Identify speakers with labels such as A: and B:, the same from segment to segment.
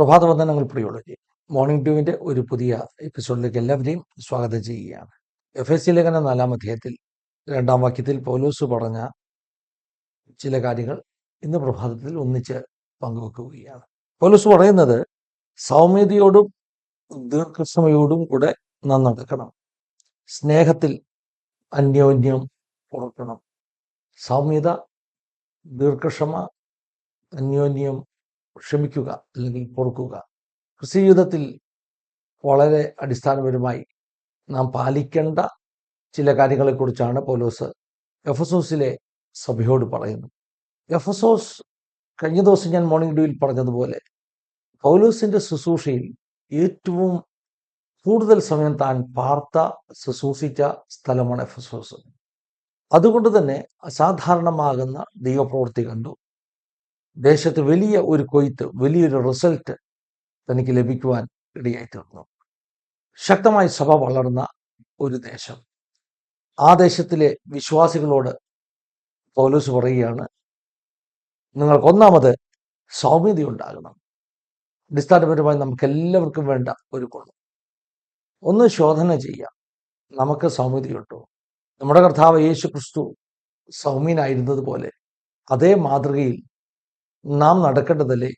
A: പ്രഭാത വന്ദനങ്ങൾ പ്രിയോളജി മോർണിംഗ് ഡ്യൂവിന്റെ ഒരു പുതിയ എപ്പിസോഡിലേക്ക് എല്ലാവരെയും സ്വാഗതം ചെയ്യുകയാണ്. എഫ് എസ് സി ലേഖന നാലാം അധ്യായത്തിൽ രണ്ടാം വാക്യത്തിൽ പൗലോസ് പറഞ്ഞ ചില കാര്യങ്ങൾ ഇന്ന് പ്രഭാതത്തിൽ ഒന്നിച്ച് പങ്കുവെക്കുകയാണ്. പൗലോസ് പറയുന്നത് സൗമ്യതയോടും ദീർഘക്ഷമയോടും കൂടെ നാം നടക്കണം. സ്നേഹത്തിൽ അന്യോന്യം ഉറക്കണം സൗമ്യത ദീർഘക്ഷമ അന്യോന്യം ക്ഷമിക്കുക അല്ലെങ്കിൽ പൊറുക്കുക. ക്രിസ്ത്യ ജീവിതത്തിൽ വളരെ അടിസ്ഥാനപരമായി നാം പാലിക്കേണ്ട ചില കാര്യങ്ങളെക്കുറിച്ചാണ് പൗലോസ് എഫസോസിലെ സഭയോട് പറയുന്നത്. എഫസോസ് കഴിഞ്ഞ ദിവസം ഞാൻ മോർണിംഗ് ഡ്യൂയിൽ പറഞ്ഞതുപോലെ പൗലോസിന്റെ ശുശ്രൂഷയിൽ ഏറ്റവും കൂടുതൽ സമയം താൻ പാർത്ത ശുശ്രൂഷിച്ച സ്ഥലമാണ് എഫസോസ്. അതുകൊണ്ട് തന്നെ അസാധാരണമാകുന്ന ദൈവപ്രവൃത്തി കണ്ടു. ദേശത്ത് വലിയ ഒരു കൊയ്ത്ത് വലിയൊരു റിസൾട്ട് തനിക്ക് ലഭിക്കുവാൻ ഇടയായി തീർന്നു ശക്തമായി സഭ വളർന്ന ഒരു ദേശം. ആ ദേശത്തിലെ വിശ്വാസികളോട് പൗലോസ് പറയുകയാണ് നിങ്ങൾക്ക് ഒന്നാമത് സൗമ്യത ഉണ്ടാകണം. അടിസ്ഥാനപരമായി നമുക്ക് എല്ലാവർക്കും വേണ്ട ഒരു ഗുണം. ഒന്ന് ശോധന ചെയ്യാം നമുക്ക് സൗമ്യതയുണ്ടോ? നമ്മുടെ കർത്താവ് യേശു ക്രിസ്തു സൗമ്യനായിരുന്നതുപോലെ അതേ മാതൃകയിൽ നാം നടക്കേണ്ടതല്ലേ?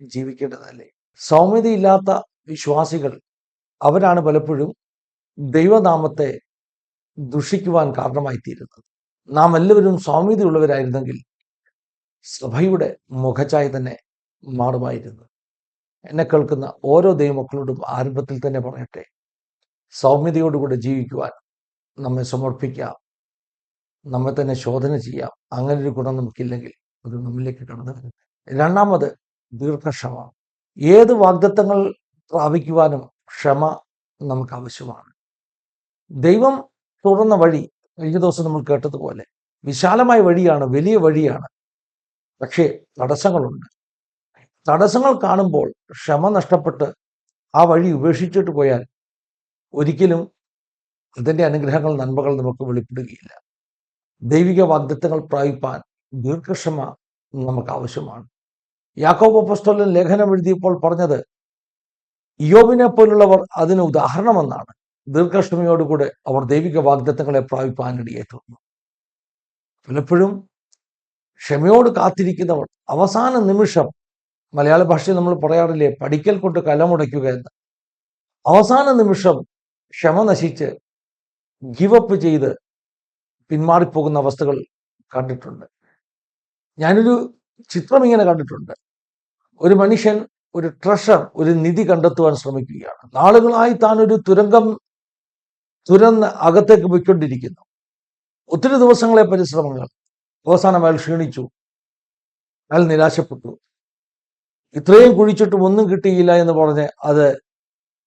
A: ജീവിക്കേണ്ടതല്ലേ? സൗമ്യതയില്ലാത്ത വിശ്വാസികൾ അവരാണ് പലപ്പോഴും ദൈവനാമത്തെ ദുഷിക്കുവാൻ കാരണമായി തീരുന്നത് നാം എല്ലാവരും സൗമ്യതയുള്ളവരായിരുന്നെങ്കിൽ സഭയുടെ മുഖച്ചായ തന്നെ മാറുമായിരുന്നു. എന്നെ കേൾക്കുന്ന ഓരോ ദൈവമക്കളോടും ആരംഭത്തിൽ തന്നെ പറയട്ടെ. സൗമ്യതയോടുകൂടെ ജീവിക്കുവാൻ നമ്മെ സമർപ്പിക്കാം. നമ്മെ തന്നെ ശോധന ചെയ്യാം. അങ്ങനെ ഒരു ഗുണം നമുക്കില്ലെങ്കിൽ അത് നമ്മിലേക്ക് കടന്നു രണ്ടാമത് ദീർഘക്ഷമ. ഏത് വാഗ്ദത്തങ്ങൾ പ്രാപിക്കുവാനും ക്ഷമ നമുക്ക് ആവശ്യമാണ് ദൈവം തുറന്ന വഴി കഴിഞ്ഞ ദിവസം നമ്മൾ കേട്ടതുപോലെ വിശാലമായ വഴിയാണ് വലിയ വഴിയാണ്. പക്ഷേ തടസ്സങ്ങളുണ്ട്. തടസ്സങ്ങൾ കാണുമ്പോൾ ക്ഷമ നഷ്ടപ്പെട്ട് ആ വഴി ഉപേക്ഷിച്ചിട്ട് പോയാൽ ഒരിക്കലും അതിന്റെ അനുഗ്രഹങ്ങൾ നന്മകൾ നമുക്ക് വെളിപ്പെടുകയില്ല. ദൈവിക വാഗ്ദത്തങ്ങൾ പ്രാപിപ്പാൻ ദീർഘക്ഷമ നമുക്ക് ആവശ്യമാണ് യാക്കോബ് അപ്പസ്തോലൻ ലേഖനം എഴുതിയപ്പോൾ പറഞ്ഞത് യോബിനെ പോലുള്ളവർ അതിന് ഉദാഹരണമെന്നാണ്. ദീർഘക്ഷമയോടുകൂടെ അവർ ദൈവിക വാഗ്ദത്തങ്ങളെ പ്രാപിപ്പാനിടയെ തീർന്നു പലപ്പോഴും ക്ഷമയോട് കാത്തിരിക്കുന്നവർ അവസാന നിമിഷം മലയാള ഭാഷയിൽ നമ്മൾ പറയാറില്ലേ പഠിക്കൽ കൊണ്ട് കലമുടയ്ക്കുക എന്ന്. അവസാന നിമിഷം ക്ഷമ നശിച്ച് ഗിവപ്പ് ചെയ്ത് പിന്മാറിപ്പോകുന്ന അവസ്ഥകൾ കണ്ടിട്ടുണ്ട്. ഞാനൊരു ചിത്രം ഇങ്ങനെ കണ്ടിട്ടുണ്ട്. ഒരു മനുഷ്യൻ ഒരു ട്രഷർ ഒരു നിധി കണ്ടെത്തുവാൻ ശ്രമിക്കുകയാണ്. നാളുകളായി താൻ ഒരു തുരങ്കം തുരന്ന് അകത്തേക്ക് പോയിക്കൊണ്ടിരിക്കുന്നു. ഒത്തിരി ദിവസങ്ങളെ പരിശ്രമങ്ങൾ. അവസാനം അയാൾ ക്ഷീണിച്ചു. അയാൾ നിരാശപ്പെട്ടു. ഇത്രയും കുഴിച്ചിട്ടും ഒന്നും കിട്ടിയില്ല എന്ന് പറഞ്ഞ് അത്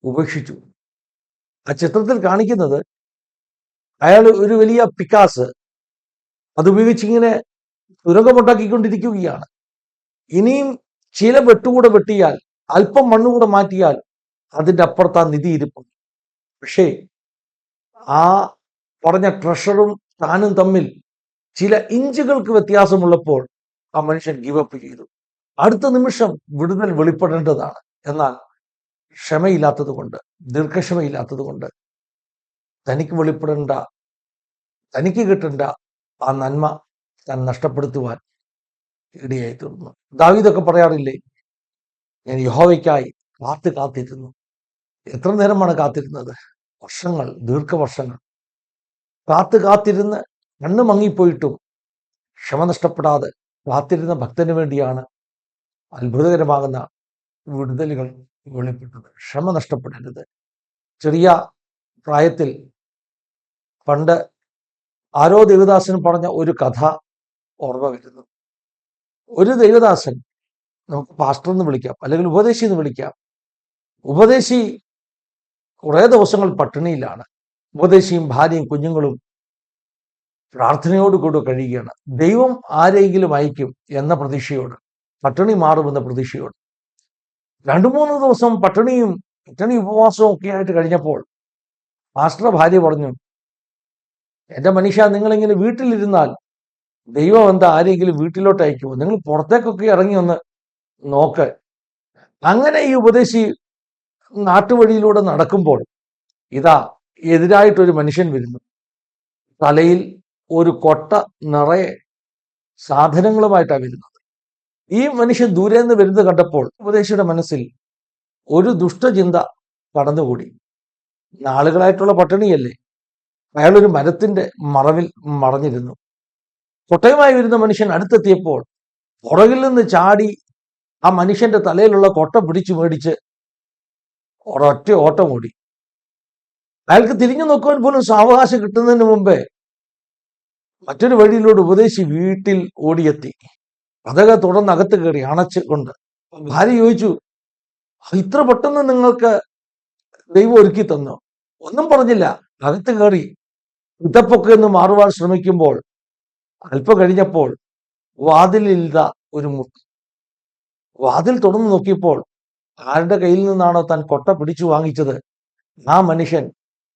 A: ഉപേക്ഷിച്ചു. ആ ചിത്രത്തിൽ കാണിക്കുന്നത് അയാൾ ഒരു വലിയ പിക്കാസ്. അതുപയോഗിച്ചിങ്ങനെ തുരങ്കമുണ്ടാക്കിക്കൊണ്ടിരിക്കുകയാണ്. ഇനിയും ചില വെട്ടുകൂടെ വെട്ടിയാൽ അല്പം മണ്ണുകൂടെ മാറ്റിയാൽ അതിന്റെ അപ്പുറത്ത് ആ നിധി ഇരിപ്പുണ്ട്. പക്ഷേ ആ പറഞ്ഞ ട്രഷറും താനും തമ്മിൽ ചില ഇഞ്ചുകൾക്ക് വ്യത്യാസമുള്ളപ്പോൾ ആ മനുഷ്യൻ ഗീവപ്പ് ചെയ്തു. അടുത്ത നിമിഷം വിടുതൽ വെളിപ്പെടേണ്ടതാണ്. എന്നാൽ ക്ഷമയില്ലാത്തത് കൊണ്ട് ദീർഘക്ഷമയില്ലാത്തത് കൊണ്ട് തനിക്ക് വെളിപ്പെടേണ്ട തനിക്ക് കിട്ടേണ്ട ആ നന്മ താൻ നഷ്ടപ്പെടുത്തുവാൻ ഇടയായി തീർന്നു. ദാവീദൊക്കെ പറയാറില്ലേ ഞാൻ യഹോവയ്ക്കായി കാത്തു കാത്തിരുന്നു. എത്ര നേരമാണ് കാത്തിരുന്നത്? വർഷങ്ങൾ ദീർഘവർഷങ്ങൾ. കാത്തു കാത്തിരുന്ന് കണ്ണ് മങ്ങിപ്പോയിട്ടും ക്ഷമ നഷ്ടപ്പെടാതെ കാത്തിരുന്ന ഭക്തന് വേണ്ടിയാണ് അത്ഭുതകരമാകുന്ന വിടുതലുകൾ വെളിപ്പെട്ടത്. ക്ഷമ നഷ്ടപ്പെടരുത്. ചെറിയ പ്രായത്തിൽ പണ്ട് ആരോ ദേവദാസൻ പറഞ്ഞ ഒരു കഥ ഓർമ്മ വരുന്നത്. ഒരു ദൈവദാസൻ നമുക്ക് പാസ്റ്റർ എന്ന് വിളിക്കാം അല്ലെങ്കിൽ ഉപദേശി എന്ന് വിളിക്കാം. ഉപദേശി കുറേ ദിവസങ്ങൾ പട്ടിണിയിലാണ്. ഉപദേശിയും ഭാര്യയും കുഞ്ഞുങ്ങളും പ്രാർത്ഥനയോടുകൂടി കഴിയുകയാണ്. ദൈവം ആരെങ്കിലും അയക്കും എന്ന പ്രതീക്ഷയോട് പട്ടിണി മാറുമെന്ന പ്രതീക്ഷയോട്. രണ്ടു മൂന്ന് ദിവസം പട്ടിണിയും പട്ടിണി ഉപവാസവും ഒക്കെ ആയിട്ട് കഴിഞ്ഞപ്പോൾ പാസ്റ്റർ ഭാര്യ പറഞ്ഞു എന്റെ മനുഷ്യ നിങ്ങളിങ്ങനെ വീട്ടിലിരുന്നാൽ ദൈവം എന്താ ആരെങ്കിലും വീട്ടിലോട്ട് അയക്കുമോ നിങ്ങൾ പുറത്തേക്കൊക്കെ ഇറങ്ങി ഒന്ന് നോക്ക്. അങ്ങനെ ഈ ഉപദേശി നാട്ടുവഴിയിലൂടെ നടക്കുമ്പോൾ ഇതാ എതിരായിട്ടൊരു മനുഷ്യൻ വരുന്നു. തലയിൽ ഒരു കൊട്ട നിറയെ സാധനങ്ങളുമായിട്ടാണ് വരുന്നത്. ഈ മനുഷ്യൻ ദൂരെ നിന്ന് വരുന്നത് കണ്ടപ്പോൾ ഉപദേശിയുടെ മനസ്സിൽ ഒരു ദുഷ്ടചിന്ത കടന്നുകൂടി. നാളുകളായിട്ടുള്ള പട്ടിണിയല്ലേ? അയാളൊരു മരത്തിന്റെ മറവിൽ മറഞ്ഞിരുന്നു. കൊട്ടയുമായി വരുന്ന മനുഷ്യൻ അടുത്തെത്തിയപ്പോൾ പുറകിൽ നിന്ന് ചാടി ആ മനുഷ്യന്റെ തലയിലുള്ള കൊട്ട പിടിച്ചു മേടിച്ച് ഒരൊറ്റ ഓട്ടം ഓടി. അയാൾക്ക് തിരിഞ്ഞു നോക്കുവാൻ പോലും സാവകാശം കിട്ടുന്നതിന് മുമ്പേ മറ്റൊരു വഴിയിലൂടെ ഉപദേശി വീട്ടിൽ ഓടിയെത്തി. പതക തുടർന്ന് അകത്ത് കയറി അണച്ച് കൊണ്ട് ഭാര്യ ചോദിച്ചു ഇത്ര പെട്ടെന്ന് നിങ്ങൾക്ക് ദൈവം ഒരുക്കി തന്നു? ഒന്നും പറഞ്ഞില്ല. അകത്ത് കയറി ഇതപ്പൊക്കെ എന്ന് മാറുവാൻ ശ്രമിക്കുമ്പോൾ അല്പം കഴിഞ്ഞപ്പോൾ വാതിലില്ല ഒരു മുട്ട് വാതിൽ തുറന്നു നോക്കിയപ്പോൾ ആരുടെ കയ്യിൽ നിന്നാണോ താൻ കൊട്ട പിടിച്ചു വാങ്ങിച്ചത്? ആ മനുഷ്യൻ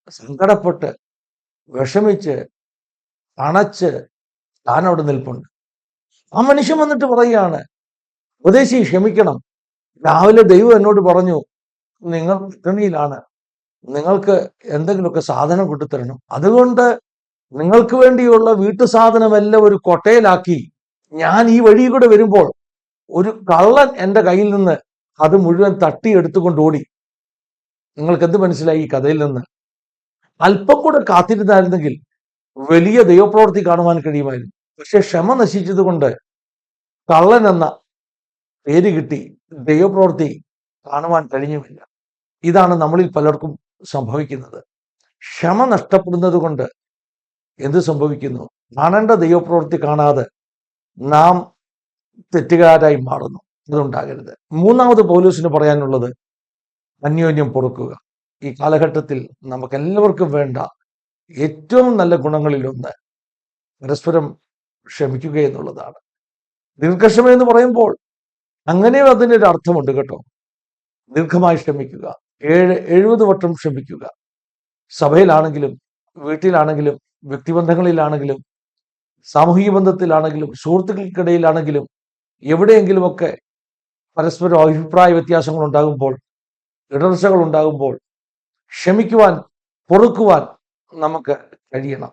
A: സങ്കടപ്പെട്ട് വിഷമിച്ച് അണച്ച് താൻ അവിടെ നിൽപ്പുണ്ട്. ആ മനുഷ്യൻ വന്നിട്ട് പറയുകയാണ് ഉപദേശി ക്ഷമിക്കണം. രാവിലെ ദൈവം എന്നോട് പറഞ്ഞു നിങ്ങൾ പട്ടിണിയിലാണ്. നിങ്ങൾക്ക് എന്തെങ്കിലുമൊക്കെ സാധനം കൊണ്ടുതരണം. അതുകൊണ്ട് നിങ്ങൾക്ക് വേണ്ടിയുള്ള വീട്ടു സാധനമെല്ലാം ഒരു കൊട്ടയിലാക്കി ഞാൻ ഈ വഴി കൂടെ വരുമ്പോൾ ഒരു കള്ളൻ എന്റെ കയ്യിൽ നിന്ന് അത് മുഴുവൻ തട്ടി എടുത്തുകൊണ്ട് ഓടി. നിങ്ങൾക്ക് എന്ത് മനസ്സിലായി ഈ കഥയിൽ നിന്ന്? അല്പം കൂടെ കാത്തിരുന്നായിരുന്നെങ്കിൽ വലിയ ദൈവപ്രവൃത്തി കാണുവാൻ കഴിയുമായിരുന്നു. പക്ഷെ ക്ഷമ നശിച്ചതുകൊണ്ട് കള്ളൻ എന്ന പേര് കിട്ടി ദൈവപ്രവൃത്തി കാണുവാൻ കഴിഞ്ഞുമില്ല. ഇതാണ് നമ്മളിൽ പലർക്കും സംഭവിക്കുന്നത്. ക്ഷമ നഷ്ടപ്പെടുന്നത് കൊണ്ട് എന്ത് സംഭവിക്കുന്നു? കാണേണ്ട ദൈവപ്രവൃത്തി കാണാതെ നാം തെറ്റുകാരായി മാറുന്നു. ഇതുണ്ടാകരുത്. മൂന്നാമത് പൗലൂസിന് പറയാനുള്ളത് അന്യോന്യം പൊറുക്കുക. ഈ കാലഘട്ടത്തിൽ നമുക്ക് എല്ലാവർക്കും വേണ്ട ഏറ്റവും നല്ല ഗുണങ്ങളിലൊന്ന് പരസ്പരം ക്ഷമിക്കുക എന്നുള്ളതാണ്. ദീർഘക്ഷമ എന്ന് പറയുമ്പോൾ അതിന്റെ ഒരു അർത്ഥമുണ്ട് കേട്ടോ. ദീർഘമായി ക്ഷമിക്കുക. ഏഴ് എഴുപത് വട്ടം ക്ഷമിക്കുക. സഭയിലാണെങ്കിലും വീട്ടിലാണെങ്കിലും വ്യക്തിബന്ധങ്ങളിലാണെങ്കിലും സാമൂഹിക ബന്ധത്തിലാണെങ്കിലും സുഹൃത്തുക്കൾക്കിടയിലാണെങ്കിലും എവിടെയെങ്കിലുമൊക്കെ പരസ്പരം അഭിപ്രായ വ്യത്യാസങ്ങൾ ഉണ്ടാകുമ്പോൾ ഇടർച്ചകൾ ഉണ്ടാകുമ്പോൾ ക്ഷമിക്കുവാൻ പൊറുക്കുവാൻ നമുക്ക് കഴിയണം.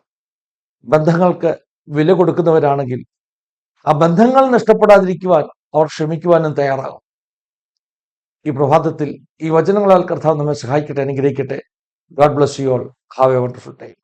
A: ബന്ധങ്ങൾക്ക് വില കൊടുക്കുന്നവരാണെങ്കിൽ ആ ബന്ധങ്ങൾ നഷ്ടപ്പെടാതിരിക്കുവാൻ അവർ ക്ഷമിക്കുവാനും തയ്യാറാകും. ഈ പ്രഭാതത്തിൽ ഈ വചനങ്ങളാൽ കർത്താവ് നമ്മെ സഹായിക്കട്ടെ അനുഗ്രഹിക്കട്ടെ. God bless you all have a wonderful time